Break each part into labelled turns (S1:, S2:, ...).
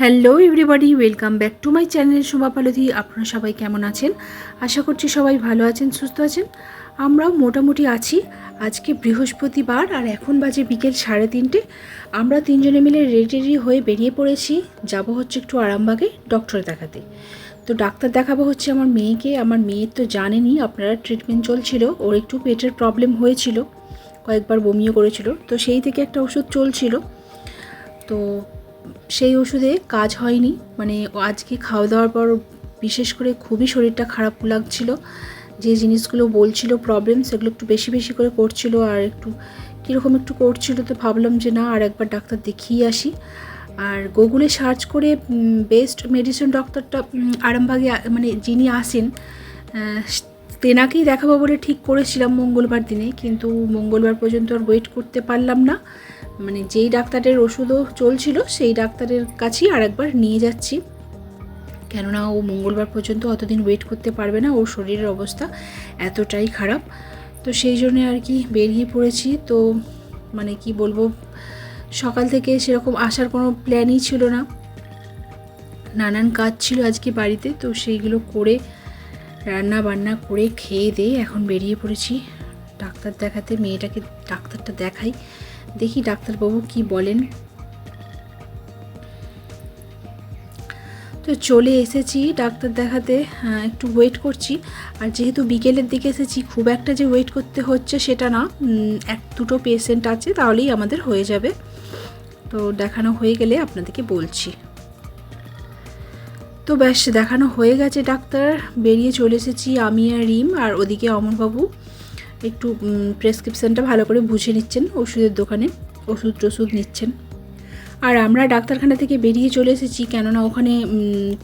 S1: Hello everybody welcome back to my channel Soma Paldhi আপনারা সবাই কেমন আছেন? আশা করছি সবাই ভালো আছেন, সুস্থ আছেন। আমরাও মোটামুটি আছি। আজকে বৃহস্পতিবার আর এখন বাজে বিকেল সাড়ে তিনটে। আমরা তিনজনে মিলে রেডি হয়ে বেরিয়ে পড়েছি। যাব হচ্ছে একটু আরামবাগে ডক্টর দেখাতে। তো ডাক্তার দেখাবো হচ্ছে আমার মেয়েকে। আমার মেয়ের তো জানেনি, আপনারা ট্রিটমেন্ট চলছিল। ওর একটু পেটের প্রবলেম হয়েছিল। কয়েকবার বমিও করেছিল। তো সেই থেকে একটা ওষুধ চলছিল। তো সেই ওষুধে কাজ হয়নি। মানে আজকে খাওয়া দাওয়ার পর বিশেষ করে খুবই শরীরটা খারাপ লাগছিল। যে জিনিসগুলো বলছিল প্রবলেম সেগুলো একটু বেশি বেশি করে করছিল আর একটু কীরকম একটু করছিল তো ভাবলাম যে না, আর একবার ডাক্তার দেখিয়ে আসি। আর গুগলে সার্চ করে বেস্ট মেডিসিন ডক্টরটা আরামবাগে মানে যিনি আসেন তেনাকেই দেখাবো বলে ঠিক করেছিলাম মঙ্গলবার দিনে। কিন্তু মঙ্গলবার পর্যন্ত আর ওয়েট করতে পারলাম না। মানে যেই ডাক্তারের ওষুধও চলছিল, সেই ডাক্তারের কাছেই আরেকবার নিয়ে যাচ্ছি। কেননা ও মঙ্গলবার পর্যন্ত অতদিন ওয়েট করতে পারবে না, ওর শরীরের অবস্থা এতটাই খারাপ। তো সেই জন্যে আর কি বেরিয়ে পড়েছি। তো মানে কি বলব, সকাল থেকে সেরকম আসার কোনো প্ল্যানই ছিল না। নানান কাজ ছিল আজকে বাড়িতে, তো সেইগুলো করে রান্না বান্না করে খেয়ে দিয়ে এখন বেরিয়ে পড়েছি। ডাক্তার দেখাতে, মেয়েটাকে ডাক্তারটা দেখাই। দেখি ডাক্তারবাবু কি বলেন। তো চলে এসেছি ডাক্তার দেখাতে হ্যাঁ, একটু ওয়েট করছি। আর যেহেতু বিকেলের দিকে এসেছি খুব একটা যে ওয়েট করতে হচ্ছে সেটা না। এক দুটো পেশেন্ট আছে তাহলেই আমাদের হয়ে যাবে। তো দেখানো হয়ে গেলে আপনাদেরকে বলছি। তো ব্যাস দেখানো হয়ে গেছে ডাক্তার। বেরিয়ে চলে এসেছি আমি আর রিম আর ওদিকে অমরবাবু একটু প্রেসক্রিপশানটা ভালো করে বুঝে নিচ্ছেন ওষুধের দোকানে ওষুধ টষুধ নিচ্ছেন। আর আমরা ডাক্তারখানা থেকে বেরিয়ে চলে এসেছি, কেননা ওখানে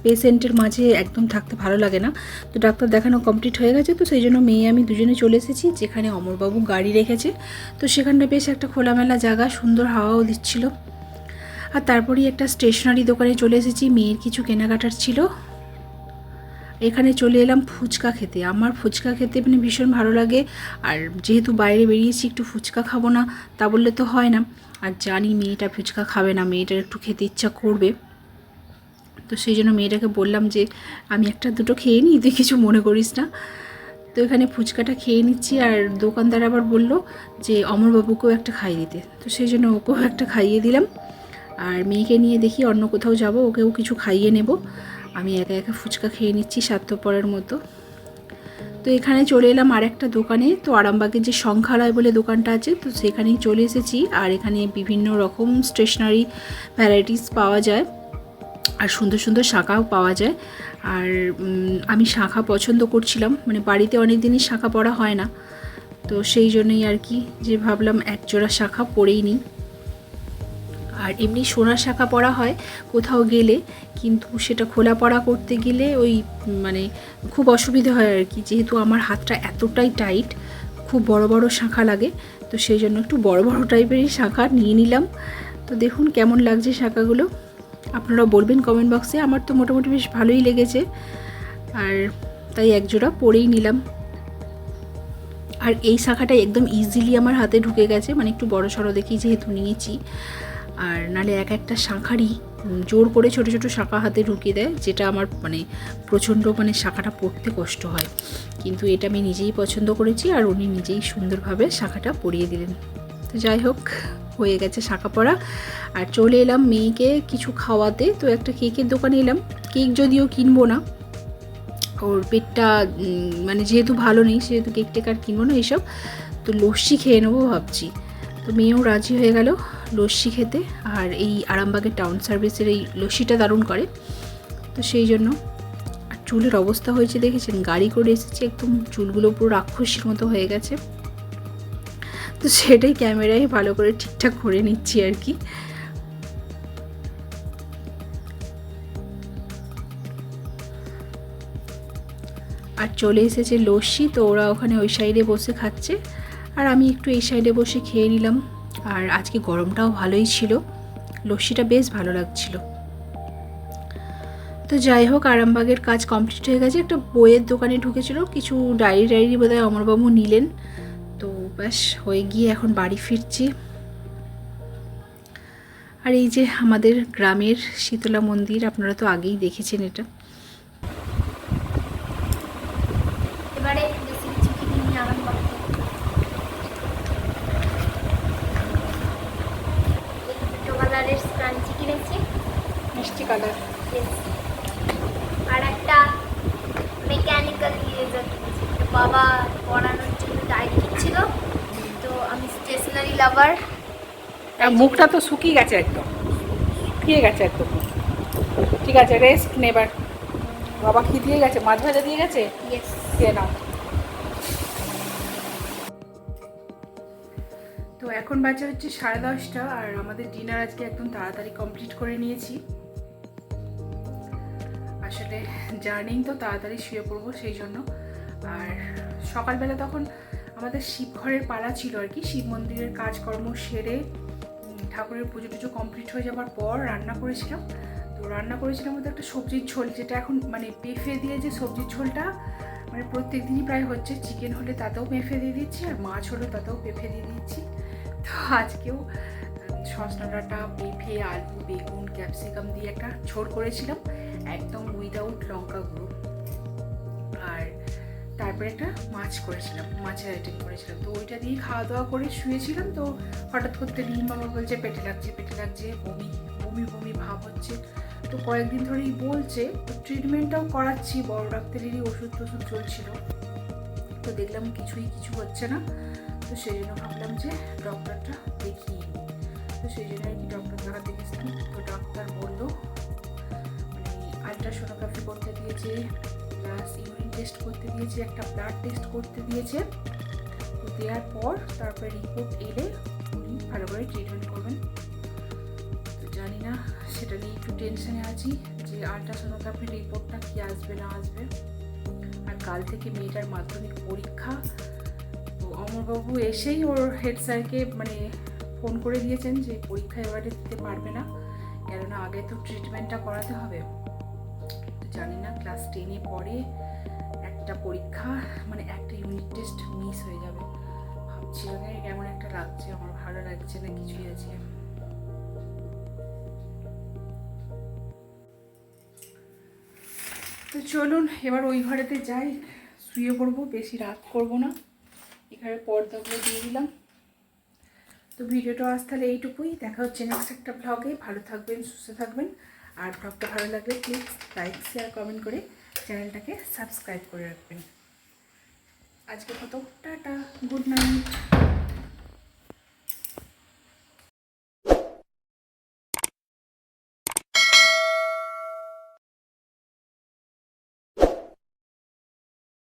S1: পেশেন্টের মাঝে একদম থাকতে ভালো লাগে না। তো ডাক্তার দেখানো কমপ্লিট হয়ে গেছে, তো সেই জন্য মেয়ে আমি দুজনে চলে এসেছি, যেখানে অমরবাবু গাড়ি রেখেছে। তো সেখানটা বেশ একটা খোলামেলা জায়গা, সুন্দর হাওয়াও দিচ্ছিল। আর তারপরেই একটা স্টেশনারি দোকানে চলে এসেছি, মেয়ের কিছু কেনাকাটার ছিল। এখানে চলে এলাম ফুচকা খেতে। আমার ফুচকা খেতে মানে ভীষণ ভালো লাগে। আর যেহেতু বাইরে বেরিয়েছি, একটু ফুচকা খাব না, তা বললে তো হয় না। আর জানি মেয়েটা ফুচকা খাবে না, মেয়েটার একটু খেতে ইচ্ছা করবে। তো সেই জন্য মেয়েটাকে বললাম যে, আমি একটা দুটো খেয়ে নিই, তুই কিছু মনে করিস না। তো এখানে ফুচকাটা খেয়ে নিচ্ছি আর দোকানদার আবার বলল যে, অমরবাবুকেও একটা খাইয়ে দিতে। তো সেই জন্য ওকেও একটা খাইয়ে দিলাম। আর মেয়েকে নিয়ে দেখি অন্য কোথাও যাব, ওকেও কিছু খাইয়ে নেব। আমি একা একা ফুচকা খেয়ে নিচ্ছি স্বার্থপরের মতো। তো এখানে চলে এলাম আর একটা দোকানে। তো আরামবাগের যে সংখ্যালয় বলে দোকানটা আছে, তো সেখানেই চলে এসেছি। আর এখানে বিভিন্ন রকম স্টেশনারি ভ্যারাইটিস পাওয়া যায়। আর সুন্দর সুন্দর শাখাও পাওয়া যায়। আর আমি শাখা পছন্দ করছিলাম। মানে বাড়িতে অনেক দিনই শাখা পড়া হয় না। তো সেই জন্যই আর কি যে ভাবলাম এক জোড়া শাখা পরেই নিই। আর এমনি সোনার শাখা পরা হয় কোথাও গেলে, কিন্তু সেটা খোলা পড়া করতে গেলে ওই মানে খুব অসুবিধে হয় আর কি। যেহেতু আমার হাতটা এতটাই টাইট, খুব বড় বড় শাখা লাগে, তো সেই জন্য একটু বড় বড় টাইপেরই শাখা নিয়ে নিলাম। তো দেখুন কেমন লাগছে শাখাগুলো। আপনারা বলবেন কমেন্ট বক্সে আমার তো মোটামুটি বেশ ভালোই লেগেছে। আর তাই এক জোড়া পরেই নিলাম। আর এই শাখাটা একদম ইজিলি আমার হাতে ঢুকে গেছে মানে একটু বড় সড়ো দেখি যেহেতু নিয়েছি। আর নালে এক একটা শাঁখারই জোর করে ছোট ছোট শাঁখা হাতে ঢুকিয়ে দেয়, যেটা আমার মানে প্রচণ্ড মানে শাঁখাটা পড়তে কষ্ট হয়। কিন্তু এটা আমি নিজেই পছন্দ করেছি আর উনি নিজেই সুন্দরভাবে শাঁখাটা পরিয়ে দিলেন। তো যাই হোক, হয়ে গেছে শাঁখা পরা আর চলে এলাম মেয়েকে কিছু খাওয়াতে। তো একটা কেকের দোকানে এলাম। কেক যদিও কিনবো না, ওর পেটটা মানে যেহেতু ভালো নেই, সেহেতু কেক টেক আর কিনবো না এইসব তো লস্যি খেয়ে নেব ভাবছি। তো মেয়েও রাজি হয়ে গেল। লস্যি খেতে আর এই আরামবাগের টাউন সার্ভিসের এই লস্যিটা দারুণ করে। তো সেই জন্য আর চুলের অবস্থা হয়েছে দেখেছেন? গাড়ি করে এসেছে, একদম চুলগুলো পুরো রাক্ষসীর মতো হয়ে গেছে। তো সেটাই ক্যামেরায় ভালো করে ঠিকঠাক করে নিচ্ছি আর কি। আর চলে এসেছে লস্যি, তো ওরা ওখানে ওই সাইডে বসে খাচ্ছে। আর আমি একটু এই সাইডে বসে খেয়ে নিলাম। আর আজকে গরমটাও ভালোই ছিল। লস্যিটা বেশ ভালো লাগছিল। তো যাই হোক, আরামবাগের কাজ কমপ্লিট হয়ে গেছে। একটা বইয়ের দোকানে ঢুকেছিল। কিছু ডায়েরি ডায়েরি বোধহয় অমরবাবু নিলেন। তো ব্যাস, হয়ে গিয়ে এখন বাড়ি ফিরছি। আর এই যে আমাদের গ্রামের শীতলা মন্দির, আপনারা তো আগেই দেখেছেন এটা
S2: এবারে বেশি কিছু কিনিনি আমার বাড়িতে দুটো কালারের স্ক্রাঞ্চি কিনেছি
S1: মিষ্টি কালার.
S2: আর একটা মেকানিক্যাল ইরেজার বাবা পড়ানোর জন্য ডায়েরি তো আমি স্টেশনারি লাভার
S1: মুখটা তো শুকিয়ে গেছে একদম। শুকিয়ে গেছে একদম ঠিক আছে রেস্ট নেবার বাবা কি দিয়ে গেছে মাছ ভাজা দিয়ে গেছে? নাও। তো এখন বাজে হচ্ছে সাড়ে দশটা আর আমাদের ডিনার আজকে একদম তাড়াতাড়ি কমপ্লিট করে নিয়েছি। আসলে জার্নিং তো তাড়াতাড়ি শুয়ে পড়ব সেই জন্য। আর সকালবেলা তখন আমাদের শিবঘরের পালা ছিল আর কি। শিব মন্দিরের কাজকর্ম সেরে ঠাকুরের পুজো টুজো কমপ্লিট হয়ে যাওয়ার পর রান্না করেছিলাম। তো রান্না করেছিলাম মধ্যে একটা সবজির ঝোল, যেটা এখন মানে পেঁপে দিয়ে যে সবজির ঝোলটা মানে প্রত্যেক দিনই প্রায় হচ্ছে। চিকেন হলে তাতেও পেঁপে দিয়ে দিচ্ছি আর মাছ হলে তাতেও পেঁপে দিয়ে দিচ্ছি। তো আজকেও সজনা ডাঁটা আলু, বেগুন, ক্যাপসিকাম দিয়ে একটা ঝোল করেছিলাম। একদম উইদাউট লঙ্কা গুঁড়ো। আর তারপরে একটা মাছ করেছিলাম, মাছের আইটেম করেছিলাম। তো ওইটা দিয়ে খাওয়া দাওয়া করে শুয়েছিলাম, তো হঠাৎ করতে রিম বাবা বলছে, পেটে লাগছে পেটে লাগছে, বমি বমি বমি ভাব হচ্ছে। তো কয়েকদিন ধরেই বলছে তো ট্রিটমেন্টটাও করাচ্ছি, বড় ডাক্তারেরই ওষুধ টষুধ চলছিল। তো দেখলাম কিছুই কিছু হচ্ছে না, তো সেই জন্য ভাবলাম যে ডক্টরটা দেখিয়ে তো সেই জন্য আর কি ডক্টর দেখাতে গেছিলাম, তো ডাক্তার বলল আলট্রাসোনোগ্রাফি করতে দিয়েছে প্লাস ইউরিন টেস্ট করতে দিয়েছে, একটা ব্লাড টেস্ট করতে দিয়েছে। তো দেওয়ার পর তারপরে রিপোর্ট এলে উনি ভালো করে ট্রিটমেন্ট করবেন। তো জানি না, সেটা নিয়ে একটু টেনশনে আছি যে আলট্রাসোনোগ্রাফির রিপোর্টটা কি আসবে, না আসবে। আর কাল থেকে মেয়েটার মাধ্যমিক পরীক্ষা। তো অমরবাবু এসেই ওর হেড স্যারকে মানে ফোন করে দিয়েছেন যে পরীক্ষা এবারে দিতে পারবে না। কেননা আগে তো ট্রিটমেন্টটা করাতে হবে। ক্লাস টেনে পরে একটা পরীক্ষা মানে একটা ইউনিট টেস্ট মিস হয়ে যাবে। ভাবছি আগে কেমন একটা লাগছে, আমার ভালো লাগছে না, কিছুই আছে। তো চলুন, এবার ওই ঘরেতে যাই। শুয়ে পড়ব, বেশি রাত করব না। এখানে পর্দাগুলো দিয়ে দিলাম। তো ভিডিওটা আজ তাহলে এইটুকুই। দেখা হচ্ছে নেক্সট একটা ব্লগে ভালো থাকবেন, সুস্থ থাকবেন। আর ব্লগটা ভালো লাগলে প্লিজ লাইক শেয়ার কমেন্ট করে চ্যানেলটাকে সাবস্ক্রাইব করে রাখবেন। আজকে কত টাটা গুড নাইট